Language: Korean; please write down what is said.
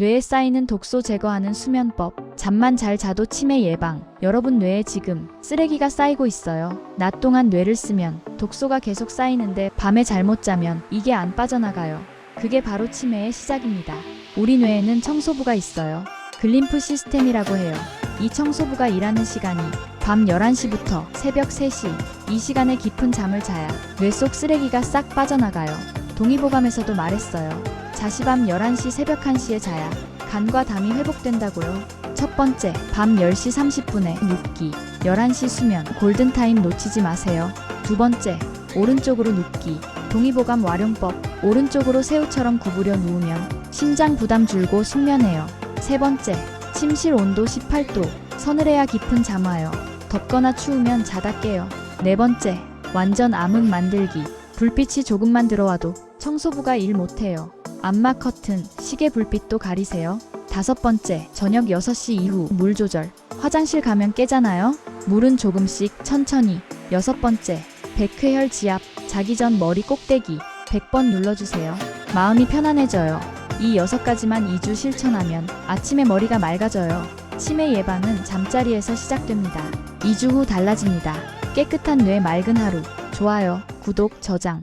뇌에 쌓이는 독소 제거하는 수면법. 잠만 잘 자도 치매 예방. 여러분 뇌에 지금 쓰레기가 쌓이고 있어요. 낮 동안 뇌를 쓰면 독소가 계속 쌓이는데 밤에 잘못 자면 이게 안 빠져나가요. 그게 바로 치매의 시작입니다. 우리 뇌에는 청소부가 있어요. 글림프 시스템이라고 해요. 이 청소부가 일하는 시간이 밤 11시부터 새벽 3시. 이 시간에 깊은 잠을 자야 뇌 속 쓰레기가 싹 빠져나가요. 동의보감에서도 말했어요. 자시 밤 11시 새벽 1시에 자야 간과 담이 회복된다고요. 첫 번째, 밤 10시 30분에 눕기. 11시 수면, 골든타임 놓치지 마세요. 두 번째, 오른쪽으로 눕기. 동의보감 활용법. 오른쪽으로 새우처럼 구부려 누우면 심장 부담 줄고 숙면해요. 세 번째, 침실 온도 18도. 서늘해야 깊은 잠 와요. 덥거나 추우면 자다 깨요. 네 번째, 완전 암흑 만들기. 불빛이 조금만 들어와도 청소부가 일 못해요. 암막 커튼, 시계 불빛도 가리세요. 다섯 번째, 저녁 6시 이후 물 조절. 화장실 가면 깨잖아요? 물은 조금씩 천천히. 여섯 번째, 백회혈 지압. 자기 전 머리 꼭대기 100번 눌러주세요. 마음이 편안해져요. 이 여섯 가지만 2주 실천하면 아침에 머리가 맑아져요. 치매 예방은 잠자리에서 시작됩니다. 2주 후 달라집니다. 깨끗한 뇌 맑은 하루. 좋아요, 구독, 저장.